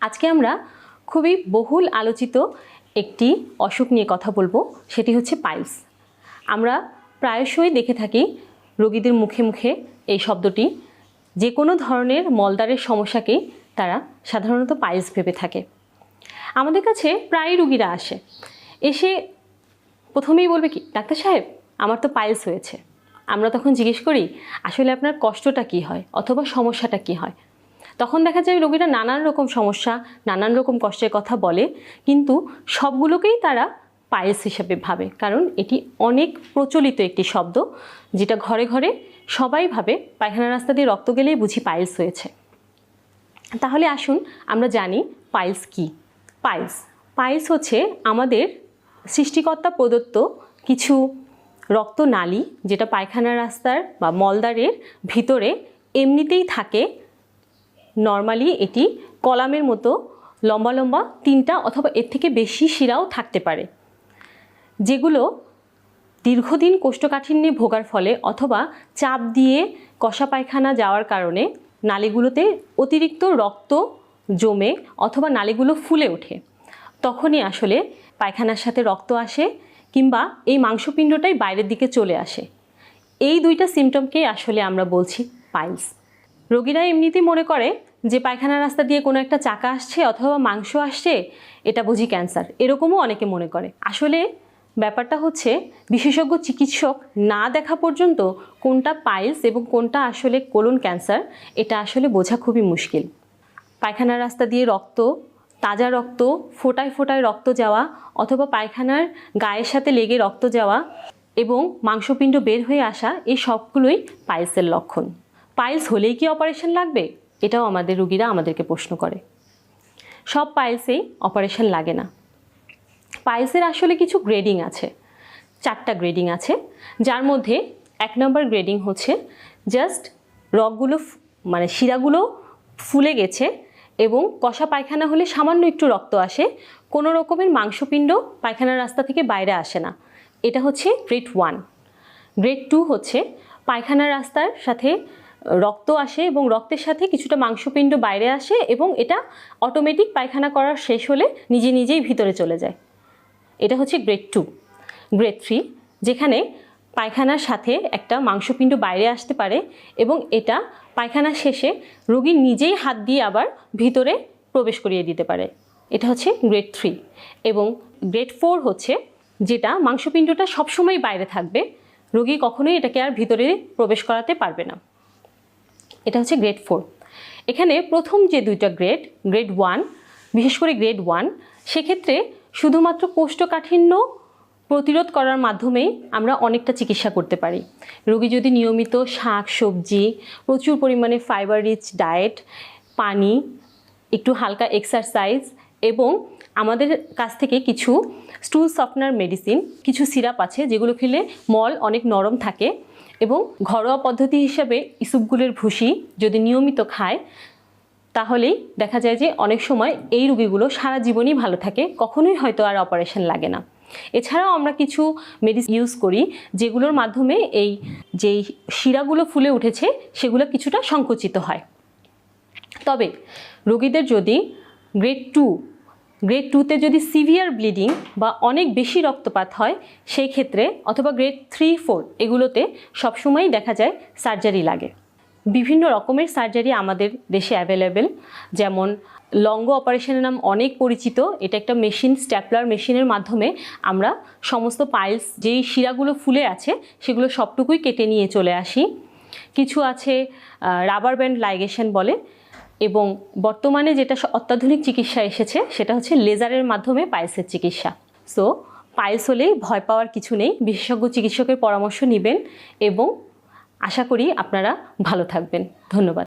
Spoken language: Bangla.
আজকে আমরা খুবই বহুল আলোচিত একটি অসুখ নিয়ে কথা বলব, সেটি হচ্ছে পাইলস। আমরা প্রায়শই দেখে থাকি রোগীদের মুখে মুখে এই শব্দটি। যে কোনো ধরনের মলদারের সমস্যাকেই তারা সাধারণত পাইলস ভেবে থাকে। আমাদের কাছে প্রায় রুগীরা আসে। এসে প্রথমেই বলবে কি, ডাক্তার সাহেব, আমার তো পাইলস হয়েছে। আমরা তখন জিজ্ঞেস করি, আসলে আপনার কষ্টটা কি হয়? অথবা সমস্যাটা কি হয়? তখন দেখা যায় রোগীরা নানান রকম সমস্যা, নানান রকম কষ্টের কথা বলে, কিন্তু সবগুলোকেই তারা পায়েস হিসাবে ভাবে। কারণ এটি অনেক প্রচলিত একটি শব্দ, যেটা ঘরে ঘরে সবাই ভাবে, পায়খানা রাস্তা দিয়ে রক্ত গেলেই বুঝি পায়েস হয়েছে। তাহলে আসুন আমরা জানি পাইলস কি। পাইলস পাইলস হচ্ছে আমাদের সৃষ্টিকর্তা প্রদত্ত কিছু রক্তনালী, যেটা পায়খানা রাস্তার বা মলদারের ভিতরে এমনিতেই থাকে নর্মালি এটি কলামের মতো লম্বা লম্বা তিনটা অথবা এর থেকে বেশি শিরাও থাকতে পারে। যেগুলো দীর্ঘদিন কোষ্ঠকাঠিন্যে ভোগার ফলে অথবা চাপ দিয়ে কষা পায়খানা যাওয়ার কারণে নালীগুলোতে অতিরিক্ত রক্ত জমে অথবা নালীগুলো ফুলে ওঠে। তখনই আসলে পায়খানার সাথে রক্ত আসে কিংবা এই মাংসপিণ্ডটাই বাইরের দিকে চলে আসে। এই দুইটা সিমটমকেই আসলে আমরা বলছি, পাইলস। রোগীরা এমনিতেই মনে করে যে পায়খানা রাস্তা দিয়ে কোনো একটা চাকা আসছে অথবা মাংস আসছে, এটা বুঝি ক্যান্সার। এরকমও অনেকে মনে করে। আসলে ব্যাপারটা হচ্ছে, বিশেষজ্ঞ চিকিৎসক না দেখা পর্যন্ত কোনটা পাইলস এবং কোনটা আসলে কোলন ক্যান্সার, এটা আসলে বোঝা খুবই মুশকিল। পায়খানার রাস্তা দিয়ে রক্ত, তাজা রক্ত, ফোটায় ফোটায় রক্ত যাওয়া অথবা পায়খানার গায়ের সাথে লেগে রক্ত যাওয়া এবং মাংসপিণ্ড বের হয়ে আসা, এই সবগুলোই পাইলসের লক্ষণ। পাইলস হলেই কি অপারেশন লাগবে? এটাও আমাদের রুগীরা আমাদেরকে প্রশ্ন করে। সব পাইলসেই অপারেশন লাগে না। পাইলসের আসলে কিছু গ্রেডিং আছে, চারটা গ্রেডিং আছে, যার মধ্যে এক নম্বর গ্রেডিং হচ্ছে জাস্ট রগগুলো মানে শিরাগুলো ফুলে গেছে এবং কষা পায়খানা হলে সামান্য একটু রক্ত আসে, কোনো রকমের মাংসপিণ্ড পায়খানার রাস্তা থেকে বাইরে আসে না। এটা হচ্ছে গ্রেড ওয়ান। গ্রেড টু হচ্ছে পায়খানার রাস্তার সাথে রক্ত আসে এবং রক্তের সাথে কিছুটা মাংসপিণ্ড বাইরে আসে এবং এটা অটোমেটিক পায়খানা করার শেষ হলে নিজে নিজেই ভিতরে চলে যায়। এটা হচ্ছে গ্রেড টু গ্রেড থ্রি যেখানে পায়খানার সাথে একটা মাংসপিণ্ড বাইরে আসতে পারে এবং এটা পায়খানা শেষে রোগী নিজেই হাত দিয়ে আবার ভিতরে প্রবেশ করিয়ে দিতে পারে। এটা হচ্ছে গ্রেড থ্রি এবং গ্রেড ফোর হচ্ছে যেটা মাংসপিণ্ডটা সবসময় বাইরে থাকবে। রোগী কখনোই এটাকে আর ভিতরে প্রবেশ করাতে পারবে না। এটা হচ্ছে গ্রেড ফোর এখানে প্রথম যে দুইটা গ্রেড গ্রেড ওয়ান বিশেষ করে গ্রেড ওয়ান সেক্ষেত্রে শুধুমাত্র কোষ্ঠকাঠিন্য প্রতিরোধ করার মাধ্যমেই আমরা অনেকটা চিকিৎসা করতে পারি। রোগী যদি নিয়মিত শাক, সবজি, প্রচুর পরিমাণে ফাইবার রিচ ডায়েট পানি, একটু হালকা এক্সারসাইজ এবং আমাদের কাছ থেকে কিছু স্টুল সফটনার মেডিসিন কিছু সিরাপ আছে যেগুলো খেলে মল অনেক নরম থাকে। এবং ঘরোয়া পদ্ধতি হিসাবে ইসুপগুলের ভুসি যদি নিয়মিত খায়, তাহলেই দেখা যায় যে অনেক সময় এই রুগীগুলো সারা জীবনই ভালো থাকে, কখনোই হয়তো আর অপারেশন লাগে না। এছাড়াও আমরা কিছু মেডিসিন ইউজ করি, যেগুলোর মাধ্যমে এই যেই শিরাগুলো ফুলে উঠেছে, সেগুলো কিছুটা সংকুচিত হয়। তবে রোগীদের যদি গ্রেড টু গ্রেড টুতে যদি সিভিয়ার ব্লিডিং বা অনেক বেশি রক্তপাত হয়, সেই ক্ষেত্রে অথবা গ্রেড থ্রি ফোর এগুলোতে সবসময়ই দেখা যায় সার্জারি লাগে। বিভিন্ন রকমের সার্জারি আমাদের দেশে অ্যাভেলেবেল যেমন লঙ্গ অপারেশনের নাম অনেক পরিচিত, এটা একটা মেশিন স্ট্যাপলার মেশিনের মাধ্যমে আমরা সমস্ত পাইলস যেই শিরাগুলো ফুলে আছে, সেগুলো সবটুকুই কেটে নিয়ে চলে আসি। কিছু আছে রাবার ব্যান্ড লাইগেশন বলে এবং বর্তমানে যেটা অত্যাধুনিক চিকিৎসা এসেছে, সেটা হচ্ছে লেজারের মাধ্যমে পায়েসের চিকিৎসা। সো পায়েস হলেই ভয় পাওয়ার কিছু নেই, বিশেষজ্ঞ চিকিৎসকের পরামর্শ নেবেন এবং আশা করি আপনারা ভালো থাকবেন। ধন্যবাদ।